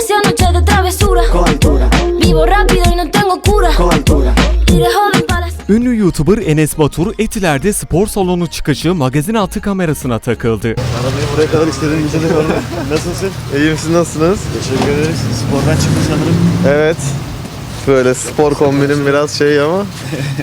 Demasiadas noches de travesura. Con altura, Vivo rápido y no tengo cura. con altura. Y de joven para Ünlü YouTuber Enes Batur, Etiler'de spor salonu çıkışı magazin altı kamerasına takıldı. Arabayı buraya kadar istediğinizi de gördüm. Nasılsın? İyiyim siz nasılsınız? Teşekkür ederiz. Spordan çıktın sanırım. Evet. Böyle spor kombinim biraz şey ama.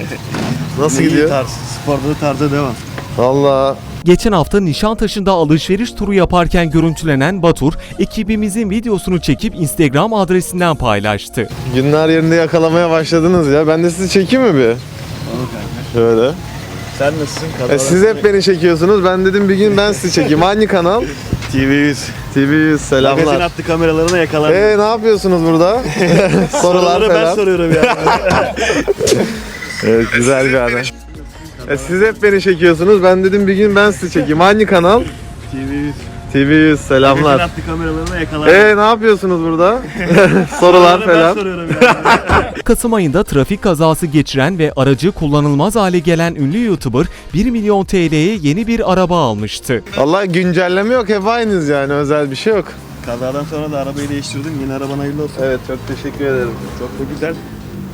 Nasıl İyi gidiyor? Tarz. Sporda da tarza devam. Valla Geçen hafta Nişantaşı'nda alışveriş turu yaparken görüntülenen Batur, ekibimizin videosunu çekip Instagram adresinden paylaştı. günler yerinde yakalamaya başladınız ya. Ben de sizi çekeyim mi bir? Şöyle. Sen nasılsın? E, siz hep beni çekiyorsunuz. Ben dedim bir gün ben sizi çekeyim. Hangi kanal? TV100. TV100 Magazin selamlar. attı kameralarına yakalar. E ne yapıyorsunuz burada? Sorular Soruları ben falan. soruyorum ya. Evet güzel bir anı. E, siz hep beni çekiyorsunuz. Ben dedim bir gün ben sizi çekeyim. Hangi kanal? TV100. TV100 Magazin selamlar. attı kameralarına yakalar. E ne yapıyorsunuz burada? Sorular Ben falan. soruyorum. Kasım ayında trafik kazası geçiren ve aracı kullanılmaz hale gelen ünlü YouTuber 1 milyon TL'ye yeni bir araba almıştı. Vallahi güncelleme yok. Hep aynıyız yani. Özel bir şey yok. Kazadan sonra da arabayı değiştirdim. Yeni araban hayırlı olsun. Evet çok teşekkür ederim. Çok da güzel.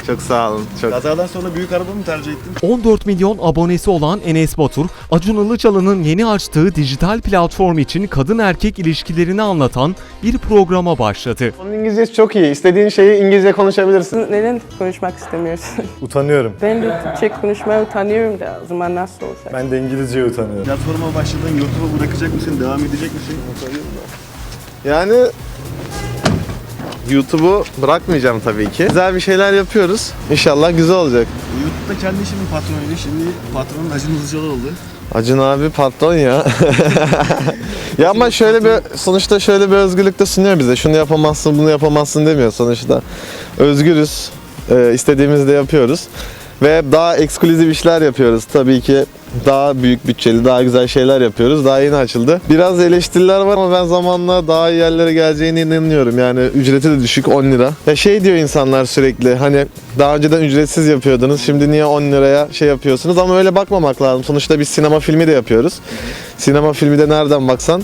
Çok sağ olun. Çok Kazadan sonra büyük araba mı tercih ettin? 14 milyon abonesi olan Enes Batur, Acun Ilıcalı'nın yeni açtığı dijital platform için kadın erkek ilişkilerini anlatan bir programa başladı. Onun İngilizcesi çok iyi. İstediğin şeyi İngilizce konuşabilirsin. Neden konuşmak istemiyorsun? Utanıyorum. Ben de Türkçe konuşmaya utanıyorum da o zaman nasıl olacak? Ben de İngilizce utanıyorum. Platforma başladın. YouTube'a bırakacak mısın? Devam edecek misin? Yani YouTube'u bırakmayacağım tabii ki. Güzel bir şeyler yapıyoruz. İnşallah güzel olacak. YouTube'da kendi işinin patronuydu. Şimdi patronun Acun Ilıcalı oldu. Acun abi patron ya. ya ama şöyle bir sonuçta şöyle bir özgürlük de sunuyor bize. Şunu yapamazsın, bunu yapamazsın demiyor sonuçta. Özgürüz. Ee, istediğimizde yapıyoruz. Ve daha ekskluzif işler yapıyoruz. Tabii ki daha büyük bütçeli, daha güzel şeyler yapıyoruz. Daha yeni açıldı. Biraz eleştiriler var ama ben zamanla daha iyi yerlere geleceğine inanıyorum. Yani ücreti de düşük 10 lira. Ya şey diyor insanlar sürekli hani daha önceden ücretsiz yapıyordunuz. Şimdi niye 10 liraya şey yapıyorsunuz? Ama öyle bakmamak lazım. Sonuçta biz sinema filmi de yapıyoruz. Sinema filmi de nereden baksan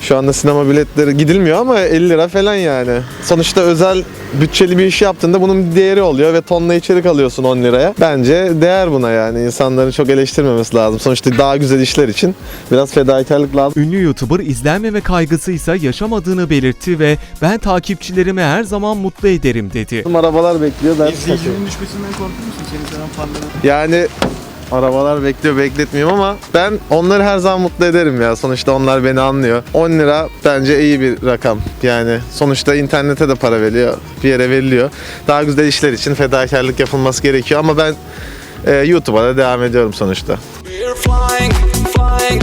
şu anda sinema biletleri gidilmiyor ama 50 lira falan yani. Sonuçta özel bütçeli bir iş yaptığında bunun bir değeri oluyor ve tonla içerik alıyorsun 10 liraya. Bence değer buna yani. İnsanların çok eleştirmemesi lazım. Sonuçta daha güzel işler için biraz fedakarlık lazım. Ünlü YouTuber izlenmeme kaygısı ise yaşamadığını belirtti ve ben takipçilerimi her zaman mutlu ederim dedi. Arabalar bekliyor. İzleyicinin düşmesinden korkuyor musun? Seni seven fanların. Yani arabalar bekliyor bekletmiyorum ama ben onları her zaman mutlu ederim ya. Sonuçta onlar beni anlıyor. 10 lira bence iyi bir rakam. Yani sonuçta internete de para veriliyor. Bir yere veriliyor. Daha güzel işler için fedakarlık yapılması gerekiyor ama ben e, YouTube'a da devam ediyorum sonuçta. We're flying, flying